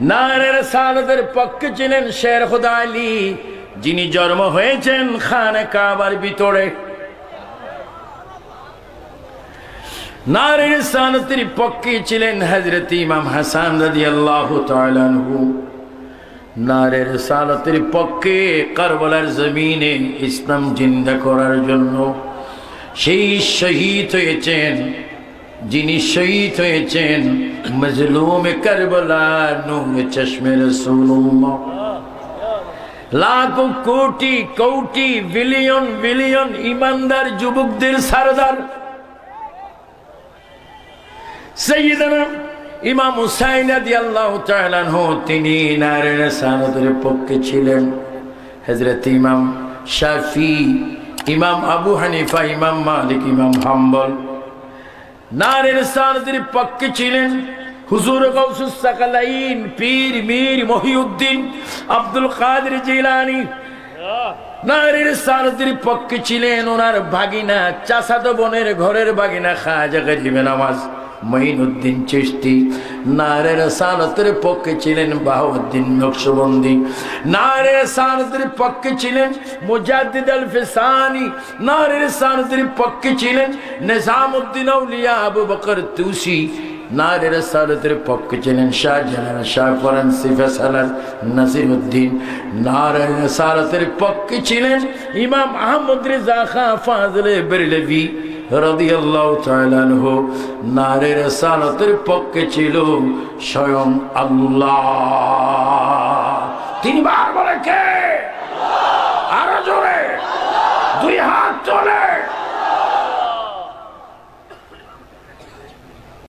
নারের সালদের পক্ষে ছিলেন শের খুদা আলী, যিনি জন্ম হয়েছেন খানে কাবার ভিতরে। নারীর সানতির পক্ষে ছিলেন হজরত ইমাম হাসান রাজি আল্লাহ নারের সালতের পক্ষে কারবালার জমিনে ইসলাম জিন্দা করার জন্য সেই শহীদ হয়েছেন যিনি শহীদ হয়েছেন মজলুম কারবালা নূর চশমে রসুল্লাহ লাখ কোটি কোটি, বিলিয়ন বিলিয়ন ইমানদার যুবকদের সারদার। সৈয়দনা ইমাম হুসাইন রাদিয়াল্লাহু তাআলা আনহু, তিনি নারের সানদের পক্ষে ছিলেন। হযরত ইমাম শাফি, ইমাম আবু হানিফা, ইমাম মালিক, ইমাম হাম্বল। নারের তিনি পক্ষে ছিলেন, হুজুর গৌসুসাকালাইন পীর মীর মহিউদ্দিন আব্দুল কাদের জিলানি। নারীর সারদির পক্ষে ছিলেন, ওনার ভাগিনা চাষাতো বোনের ঘরের ভাগিনা খাজা গজিবে নামাজ। মঈনুদ্দিন চিস্তি নারের সালতের পক্ষে ছিলেন বাহুদ্দিন নকশবন্দি। নারের সালতের পক্ষে ছিলেন মুজাদ্দিদ আল ফিসানি। নারের সালতের পক্ষে ছিলেন নিজামুদ্দিন আউলিয়া আবু বকর তুসি। নারের সালতের পক্ষে ছিলেন শাহজাহান শাহ ফরান্সি ফেসালার নাসির উদ্দিন নারের সালতের পক্ষে ছিলেন ইমাম আহমদ রেজা খা ফাজলে বেরলেভি। রাদিয়াল্লাহু তাআলা আনহু নারের সালতের পক্ষে ছিল স্বয়ং আল্লাহ। তিনবার বলে কে? আরও